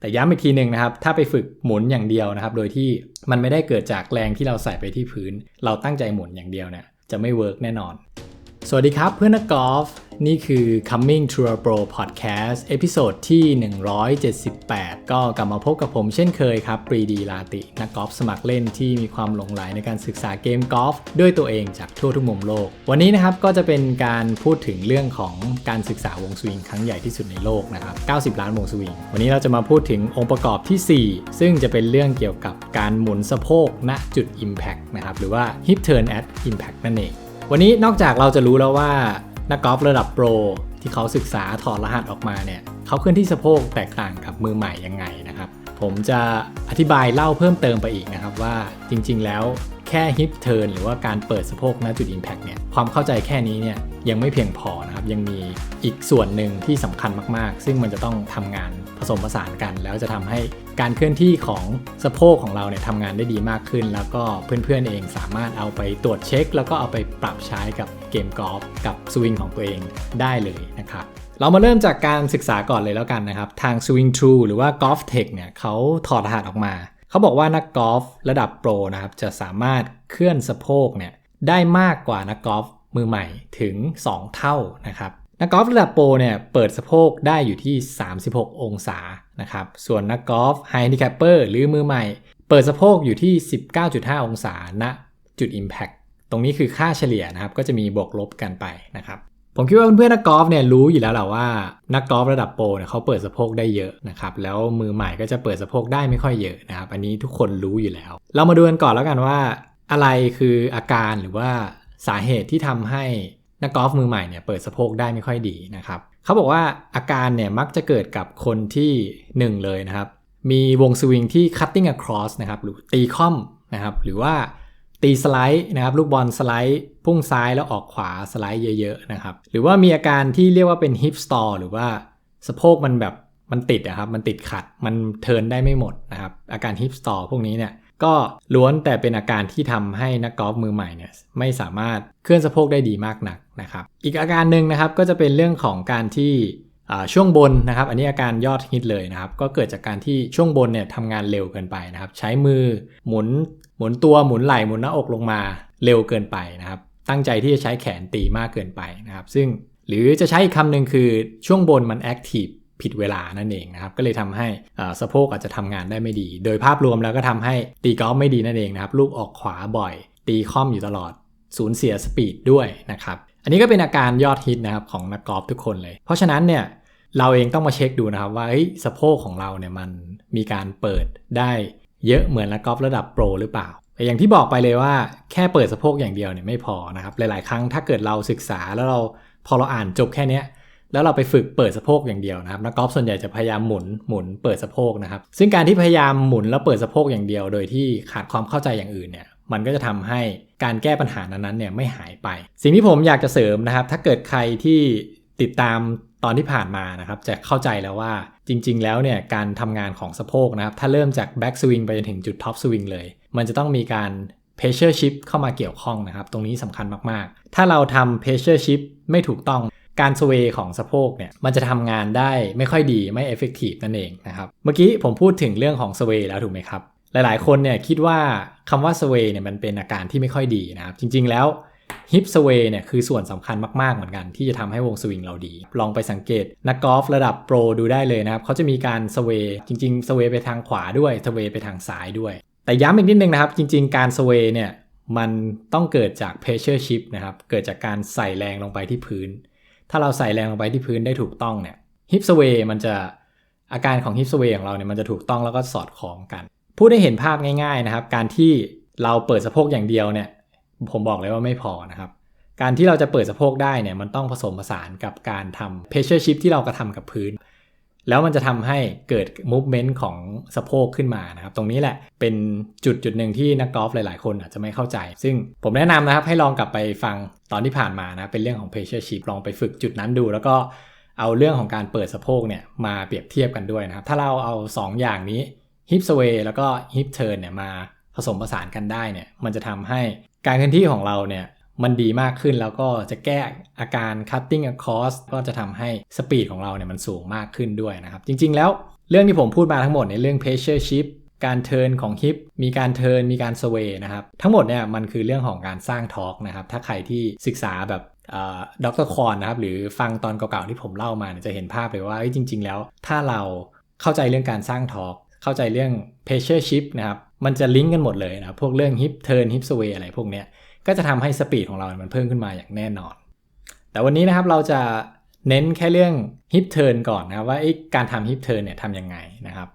แต่ย้ำอีกทีหนึ่งนะครับ ถ้าไปฝึกหมุนอย่างเดียวนะครับ โดยที่มันไม่ได้เกิดจากแรงที่เราใส่ไปที่พื้น เราตั้งใจหมุนอย่างเดียวเนี่ยจะไม่เวิร์กแน่นอน สวัสดีครับเพื่อนนักกอล์ฟ นี่คือ Coming to a Pro Podcast เอพิโซดที่ 178 ก็กลับมาพบกับผมเช่นเคยครับปรีดีลาติ นักกอล์ฟสมัครเล่นที่มีความหลงไหลในการศึกษาเกมกอล์ฟด้วยตัวเองจากทั่วทุกมุมโลก วันนี้นะครับก็จะเป็นการพูดถึงเรื่องของการศึกษาวงสวิงครั้งใหญ่ที่สุดในโลกนะครับ 90 ล้านวงสวิง วันนี้เราจะมาพูดถึงองค์ประกอบที่ 4 ซึ่งจะเป็นเรื่องเกี่ยวกับการหมุนสะโพกณจุด Impact นะครับหรือว่า Hip Turn at Impact นั่นเองวันนี้นอกจากเราจะรู้แล้วว่า นักกอล์ฟระดับโปรที่เขาศึกษาถอดรหัสออกมาเนี่ยเขาเคลื่อนที่สะโพกแตกต่างกับมือใหม่ยังไงนะครับ ผมจะอธิบายเล่าเพิ่มเติมไปอีกนะครับว่าจริงๆ แล้วแค่ฮิปเทิร์นหรือว่าการเปิดสะโพกณจุด Impact เนี่ยความเข้าใจแค่นี้เนี่ยยังไม่เพียงพอนะครับ ยังมีอีกส่วนหนึ่งที่สำคัญมากๆ ซึ่งมันจะต้องทำงานผสมผสานกัน แล้วจะทำให้ การเคลื่อนที่ของสะโพกของเราเนี่ยทำงานได้ดีมากขึ้น แล้วก็เพื่อนๆเองสามารถเอาไปตรวจเช็ค แล้วก็เอาไปปรับใช้กับเกมกอล์ฟกับสวิงของตัวเองได้เลยนะครับเรามาเริ่มจากการศึกษาก่อนเลยแล้วกันนะครับ ทาง Swing True หรือว่า Golf Tech เนี่ยเขาถอดรหัสออกมา เขาบอกว่านักกอล์ฟระดับโปรนะครับจะสามารถเคลื่อนสะโพกเนี่ยได้มากกว่านักกอล์ฟมือใหม่ถึง 2 เท่านะครับ นักกอล์ฟระดับโปรเนี่ยเปิดสะโพกได้อยู่ที่ 36 องศานะครับ ส่วนนักกอล์ฟไฮนิแคปเปอร์หรือมือใหม่ เปิดสะโพกอยู่ที่ 19.5 องศาณจุด Impact ตรงนี้คือค่าเฉลี่ยนะครับ ก็จะมีบวกลบกันไปนะครับ ผมคิดว่าเพื่อนๆนักกอล์ฟเนี่ยรู้อยู่แล้วแหละว่า นักกอล์ฟระดับโปรเนี่ยเขาเปิดสะโพกได้เยอะนะครับ แล้วมือใหม่ก็จะเปิดสะโพกได้ไม่ค่อยเยอะนะครับ อันนี้ทุกคนรู้อยู่แล้ว เรามาดูกันก่อนแล้วกันว่า อะไรคืออาการหรือว่าสาเหตุที่ทำให้ นักกอล์ฟมือใหม่เนี่ยเปิดสะโพกได้ไม่ค่อยดีนะครับเขาบอกว่าอาการเนี่ยมักจะเกิดกับคนที่หนึ่งเลยนะครับ มีวงสวิงที่ cutting across นะครับหรือตีค่อมนะครับ หรือว่าตีสไลด์นะครับ ลูกบอลสไลด์พุ่งซ้ายแล้วออกขวาสไลด์เยอะๆนะครับ หรือว่ามีอาการที่เรียกว่าเป็นฮิปสตอร์หรือว่าสะโพกมันแบบมันติดนะครับ มันติดขัด มันเทินได้ไม่หมดนะครับ อาการฮิปสตอร์พวกนี้เนี่ย ก็ล้วนแต่เป็นอาการที่ทำให้นักกอล์ฟมือใหม่เนี่ยไม่สามารถเคลื่อนสะโพกได้ดีมากนักนะครับ อีกอาการหนึ่งนะครับก็จะเป็นเรื่องของการที่ช่วงบนนะครับ อันนี้อาการยอดฮิตเลยนะครับ ก็เกิดจากการที่ช่วงบนเนี่ยทำงานเร็วเกินไปนะครับ ใช้มือหมุนหมุนตัวหมุนไหล่หมุนหน้าอกลงมาเร็วเกินไปนะครับ ตั้งใจที่จะใช้แขนตีมากเกินไปนะครับ ซึ่งหรือจะใช้อีกคำหนึ่งคือช่วงบนมันแอคทีฟ ผิดเวลานั่นเองนะครับก็เลยทำให้สะโพกอาจจะทำงานได้ไม่ดี โดยภาพรวมแล้วก็ทำให้ตีกอล์ฟไม่ดีนั่นเองนะครับลูกออกขวาบ่อย ตีค่อมอยู่ตลอดสูญเสียสปีดด้วยนะครับอันนี้ก็เป็นอาการยอดฮิตนะครับของนักกอล์ฟทุกคนเลย เพราะฉะนั้นเนี่ยเราเองต้องมาเช็คดูนะครับว่าสะโพกของเราเนี่ยมันมีการเปิดได้เยอะเหมือนนักกอล์ฟระดับโปรหรือเปล่าแต่อย่างที่บอกไปเลยว่าแค่เปิดสะโพกอย่างเดียวเนี่ยไม่พอนะครับหลาย ๆ ครั้งถ้าเกิดเราศึกษาแล้วเราพอเราอ่านจบแค่นี้ แล้วเราไปฝึกเปิดสะโพกอย่างเดียวนะครับนักกอล์ฟส่วนใหญ่จะพยายามหมุนหมุนเปิดสะโพกนะครับ ซึ่งการที่พยายามหมุนแล้วเปิดสะโพกอย่างเดียว โดยที่ขาดความเข้าใจอย่างอื่นเนี่ยมันก็จะทำให้การแก้ปัญหานั้นๆเนี่ยไม่หายไป สิ่งที่ผมอยากจะเสริมนะครับ ถ้าเกิดใครที่ติดตามตอนที่ผ่านมานะครับ จะเข้าใจแล้วว่าจริง ๆ แล้วเนี่ยการทำงานของสะโพกนะครับ ถ้าเริ่มจากแบ็กสวิงไปจนถึงจุดท็อปสวิงเลย มันจะต้องมีการ pressure shift เข้ามาเกี่ยวข้องนะครับ ตรงนี้สำคัญมากๆ ถ้าเราทำ pressure shift ไม่ถูกต้อง การสเวของสะโพกเนี่ยมันจะทำงานได้ไม่ค่อยดีไม่ effective นั่นเองนะครับเมื่อกี้ผมพูดถึงเรื่องของสเวแล้วถูกไหมครับ หลายๆ คนเนี่ยคิดว่าคำว่าสเวเนี่ยมันเป็นอาการที่ไม่ค่อยดีนะครับ จริง ๆ แล้วฮิปสเวย์เนี่ยคือส่วนสำคัญมาก ๆ เหมือนกันที่จะทำให้วงสวิงเราดี ลองไปสังเกต นักกอล์ฟระดับโปรดูได้เลยนะครับ เขาจะมีการสเวย์จริง ๆ สเวย์ไปทางขวาด้วยสเวย์ไปทางซ้ายด้วย แต่ย้ำอีกนิดนึงนะครับ จริง ๆ การสเวย์เนี่ยมันต้องเกิดจาก pressure shift นะครับ เกิดจากการใส่แรงลงไปที่พื้น ถ้าเราใส่แรงลงไปที่พื้นได้ถูกต้องเนี่ยฮิปสเวย์มันจะอาการของฮิปสเวย์ของเราเนี่ยมันจะถูกต้องแล้วก็สอดคล้องกัน พูดได้เห็นภาพง่าย ๆนะครับ การที่เราเปิดสะโพกอย่างเดียวเนี่ย ผมบอกเลยว่าไม่พอนะครับ การที่เราจะเปิดสะโพกได้เนี่ยมันต้องผสมผสานกับการทำเพชเชอร์ชิพที่เรากระทำกับพื้น แล้วมันจะทำให้เกิด movement ของสะโพกขึ้นมานะครับ ตรงนี้แหละเป็นจุดจุดหนึ่งที่นักกอล์ฟหลาย ๆ คนอาจจะไม่เข้าใจ ซึ่งผมแนะนำนะครับให้ลองกลับไปฟังตอนที่ผ่านมานะ เป็นเรื่องของ pressure shift ลองไปฝึกจุดนั้นดู แล้วก็เอาเรื่องของการเปิดสะโพกเนี่ยมาเปรียบเทียบกันด้วยนะครับ ถ้าเราเอา 2 อย่างนี้ hip sway แล้วก็ hip turn เนี่ยมาผสมผสานกันได้เนี่ยมันจะทำให้การเคลื่อนที่ของเราเนี่ย มันดีมากขึ้นแล้วก็จะแก้อาการ cutting across ก็จะทำให้สปีดของเราเนี่ยมันสูงมากขึ้นด้วยนะครับ จริง ๆ แล้วเรื่องที่ผมพูดมาทั้งหมดในเรื่อง pressure shift การเทิร์นของฮิปมีการเทิร์นมีการสเวย์นะครับ ทั้งหมดเนี่ยมันคือเรื่องของการสร้างทอร์กนะครับ ถ้าใครที่ศึกษาแบบด็อกเตอร์คอนนะครับ หรือฟังตอนเก่าๆที่ผมเล่ามาเนี่ยจะเห็นภาพเลยว่าจริง ๆ แล้ว ถ้าเราเข้าใจเรื่องการสร้างทอร์กเข้าใจเรื่อง pressure shift นะครับ มันจะลิงก์กันหมดเลยนะพวกเรื่องฮิปเทิร์นฮิปสเวย์อะไรพวกเนี้ย ก็จะทำให้สปีดของเรา มันเพิ่มขึ้นมาอย่างแน่นอน แต่วันนี้นะครับเราจะเน้นแค่เรื่องฮิปเทิร์นก่อนนะครับว่าการทำฮิปเทิร์นเนี่ยทำยังไงนะครับ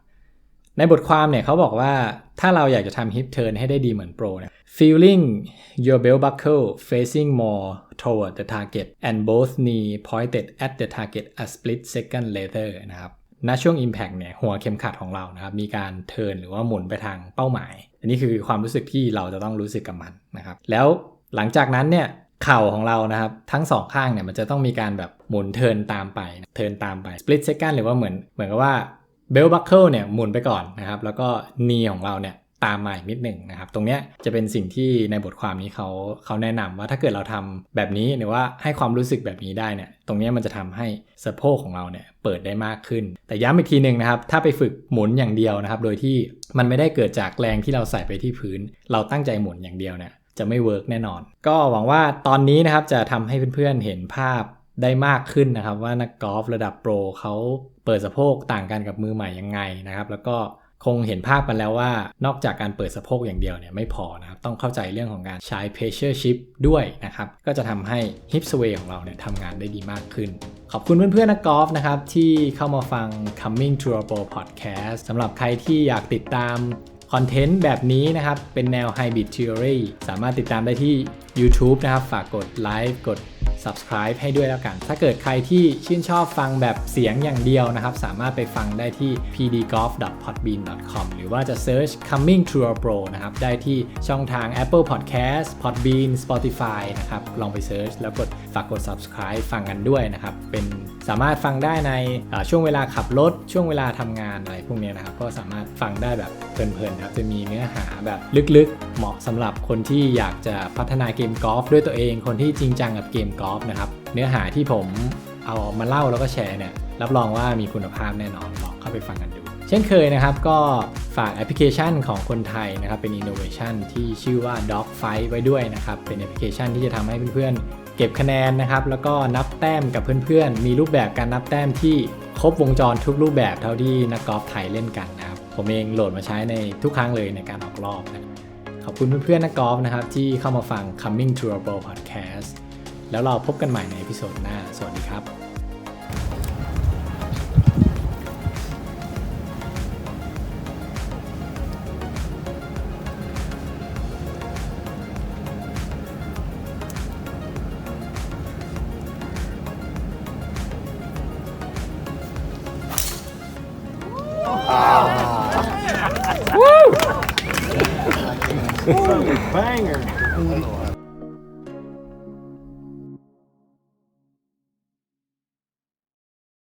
ในบทความเนี่ยเขาบอกว่าถ้าเราอยากจะทำฮิปเทิร์นให้ได้ดีเหมือนโปรเนี่ย feeling your belt buckle facing more toward the target and both knee pointed at the target a split second later นะครับ ณช่วง Impact เนี่ยหัวเข็มขัดของเรานะครับมีการเทิร์นหรือว่าหมุนไปทางเป้าหมาย อันนี้คือความรู้สึกที่เราจะต้องรู้สึกกับมันนะครับแล้วหลังจากนั้นเนี่ยเข่าของเรานะครับทั้งสองข้างเนี่ยมันจะต้องมีการแบบหมุนเทิร์นตามไปเทิร์นตามไป split second หรือว่าเหมือนเหมือนกับว่าเบลบัคเกิลเนี่ยหมุนไปก่อนนะครับแล้วก็นีของเราเนี่ย ตามมาอีกนิดหนึ่งนะครับ ตรงเนี้ยจะเป็นสิ่งที่ในบทความนี้เขาเขาแนะนำว่าถ้าเกิดเราทำแบบนี้หรือว่าให้ความรู้สึกแบบนี้ได้เนี่ย ตรงนี้มันจะทำให้สะโพกของเราเนี่ยเปิดได้มากขึ้น แต่ย้ำอีกทีหนึ่งนะครับ ถ้าไปฝึกหมุนอย่างเดียวนะครับ โดยที่มันไม่ได้เกิดจากแรงที่เราใส่ไปที่พื้น เราตั้งใจหมุนอย่างเดียวเนี่ยจะไม่เวิร์กแน่นอน ก็หวังว่าตอนนี้นะครับจะทำให้เพื่อนๆเห็นภาพได้มากขึ้นนะครับ ว่านักกอล์ฟระดับโปรเขาเปิดสะโพกต่างกันกับมือใหม่ยังไงนะครับ แล้วก็ คงเห็นภาพกันแล้วว่านอกจากการเปิดสะโพกอย่างเดียวเนี่ยไม่พอนะครับ ต้องเข้าใจเรื่องของการใช้ pressure shift ด้วยนะครับ ก็จะทำให้ hip sway ของเราเนี่ยทำงานได้ดีมากขึ้น ขอบคุณเพื่อนๆนักกอล์ฟนะครับ ที่เข้ามาฟัง coming to a pro podcast สำหรับใครที่อยากติดตามคอนเทนต์แบบนี้นะครับ เป็นแนว hybrid theory สามารถติดตามได้ที่ YouTube นะครับ ฝากกดไลค์กด subscribe ให้ด้วยแล้วกัน ถ้าเกิดใครที่ชื่นชอบฟังแบบเสียงอย่างเดียวนะครับ สามารถไปฟังได้ที่ pdgolf.podbean.com หรือว่าจะ search coming to a pro นะครับ ได้ที่ช่องทาง Apple Podcast Podbean Spotify นะครับ ลองไป search แล้วกดฝากกด subscribe ฟังกันด้วยนะครับ เป็นสามารถฟังได้ในช่วงเวลาขับรถ ช่วงเวลาทำงานอะไรพวกนี้นะครับ ก็สามารถฟังได้แบบเพลินๆครับ จะมีเนื้อหาแบบลึกๆ เหมาะสำหรับคนที่อยากจะพัฒนาเกมกอล์ฟด้วยตัวเอง คนที่จริงจังกับเกมกอล์ฟนะครับ เนื้อหาที่ผมเอามาเล่าแล้วก็แชร์เนี่ย รับรองว่ามีคุณภาพแน่นอนลองเข้าไปฟังกันดู เช่นเคยนะครับก็ฝากแอปพลิเคชันของคนไทยนะครับ เป็น innovation ที่ชื่อว่า Dog Fight ไว้ด้วยนะครับ เป็นแอปพลิเคชันที่จะทำให้เพื่อนๆ เก็บคะแนนนะครับ แล้วก็นับแต้มกับเพื่อนๆ มีรูปแบบการนับแต้มที่ครบวงจรทุกรูปแบบเท่าที่นักกอล์ฟไทยเล่นกันนะครับ ผมเองโหลดมาใช้ในทุกครั้งเลยในการออกรอบนะขอบคุณเพื่อนๆนักกอล์ฟนะครับที่เข้ามาฟัง Coming to a Pro Podcast แล้วเราพบกันใหม่ในพิโซดหน้า สวัสดีครับ Banger.